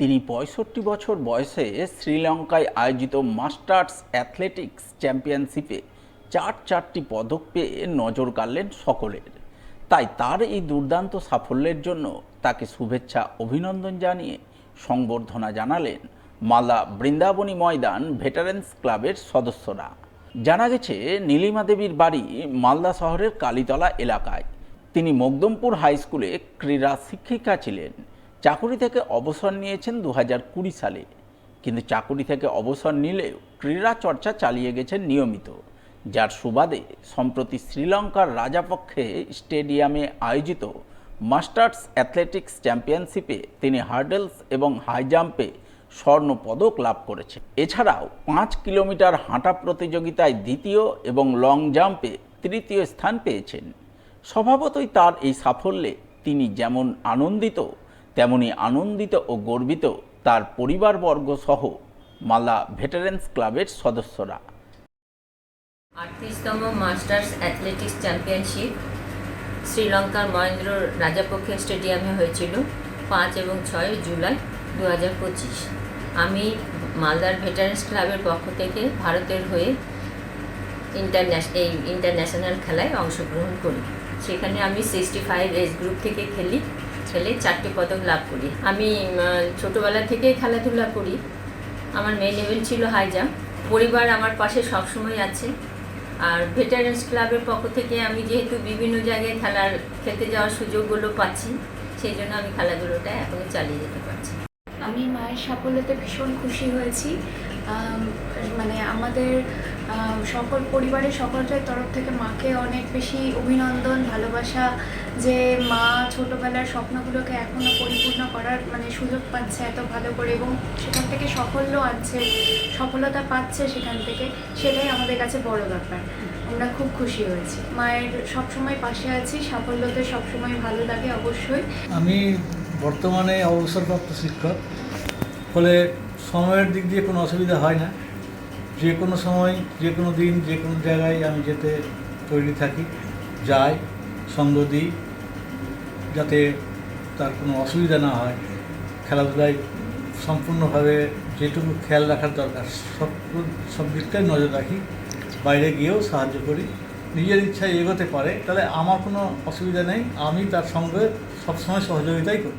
তিনি পঁয়ষট্টি বছর বয়সে শ্রীলঙ্কায় আয়োজিত মাস্টার্স অ্যাথলেটিক্স চ্যাম্পিয়নশিপে চার চারটি পদক পেয়ে নজর কাড়লেন সকলের। তাই তার এই দুর্দান্ত সাফল্যের জন্য তাকে শুভেচ্ছা অভিনন্দন জানিয়ে সংবর্ধনা জানালেন মালদা বৃন্দাবনী ময়দান ভেটারেন্স ক্লাবের সদস্যরা। জানা গেছে, নীলিমা দেবীর বাড়ি মালদা শহরের কালীতলা এলাকায়। তিনি মকদমপুর হাই স্কুলে ক্রীড়া শিক্ষিকা ছিলেন। চাকুরি থেকে অবসর নিয়েছেন দু সালে। কিন্তু চাকুরি থেকে অবসর নিলেও ক্রীড়া চর্চা চালিয়ে গেছেন নিয়মিত, যার সুবাদে সম্প্রতি শ্রীলঙ্কার রাজাপক্ষে স্টেডিয়ামে আয়োজিত মাস্টার্স অ্যাথলেটিক্স চ্যাম্পিয়নশিপে তিনি হার্ডেলস এবং হাই জাম্পে স্বর্ণ পদক লাভ করেছে এছাড়াও পাঁচ কিলোমিটার হাঁটা প্রতিযোগিতায় দ্বিতীয় এবং লং জাম্পে তৃতীয় স্থান পেয়েছেন। স্বভাবতই তার এই সাফল্যে তিনি যেমন আনন্দিত তেমনি আনন্দিত ও গর্বিত তার পরিবারবর্গ সহ মালদা ভেটারেন্স ক্লাবের সদস্যরা। আটত্রিশতম মাস্টার্স অ্যাথলেটিক্স চ্যাম্পিয়নশিপ শ্রীলঙ্কার মহেন্দ্র রাজাপক্ষে স্টেডিয়ামে হয়েছিল পাঁচ এবং ছয় জুলাই দু হাজার পঁচিশ। আমি মালদার ভেটারেন্স ক্লাবের পক্ষ থেকে ভারতের হয়ে ইন্টারন্যাশ এই ইন্টারন্যাশনাল খেলায় অংশগ্রহণ করি। সেখানে আমি সিক্সটি ফাইভ এজ গ্রুপ থেকে খেলি। খেলে চারটে পদক লাভ করি। আমি ছোটোবেলা থেকে খেলাধুলা করি। আমার মেন ইভেন্ট ছিল হাই জাম্প পরিবার আমার পাশে সবসময় আছে। আর ভেটারেন্স ক্লাবের পক্ষ থেকে আমি যেহেতু বিভিন্ন জায়গায় খেলার খেলতে যাওয়ার সুযোগগুলো পাচ্ছি সেই জন্য আমি খেলাধুলোটা এখনও চালিয়ে যেতে পারছি। আমি মায়ের সাফল্যতে ভীষণ খুশি হয়েছি। মানে আমাদের আম, সকল পরিবারের সকলের তরফ থেকে মাকে অনেক বেশি অভিনন্দন, ভালোবাসা যে মা ছোটোবেলার স্বপ্নগুলোকে এখনও পরিপূর্ণ করার মানে সুযোগ পাচ্ছে এত ভালো করে এবং সেখান থেকে সাফল্য আনছে, সফলতা পাচ্ছে সেখান থেকে, সেটাই আমাদের কাছে বড় ব্যাপার। আমরা খুব খুশি হয়েছি। মায়ের সবসময় পাশে আছি, সাফল্যতে সবসময় ভালো লাগে অবশ্যই। আমি বর্তমানে অবসরপ্রাপ্ত শিক্ষক, ফলে সময়ের দিক দিয়ে কোনো অসুবিধা হয় না। যে কোনো সময় যে কোনো দিন যে কোনো জায়গায় আমি যেতে তৈরি থাকি, যাই, সঙ্গ দিই, যাতে তার কোনো অসুবিধা না হয়। খেলাধুলায় সম্পূর্ণভাবে যেটুকু খেয়াল রাখার দরকার, সব সব দিকটাই নজর রাখি, বাইরে গিয়েও সাহায্য করি। নিজের ইচ্ছায় এগোতে পারে, তাহলে আমার কোনো অসুবিধা নেই, আমি তার সঙ্গে সবসময় সহযোগিতাই করি।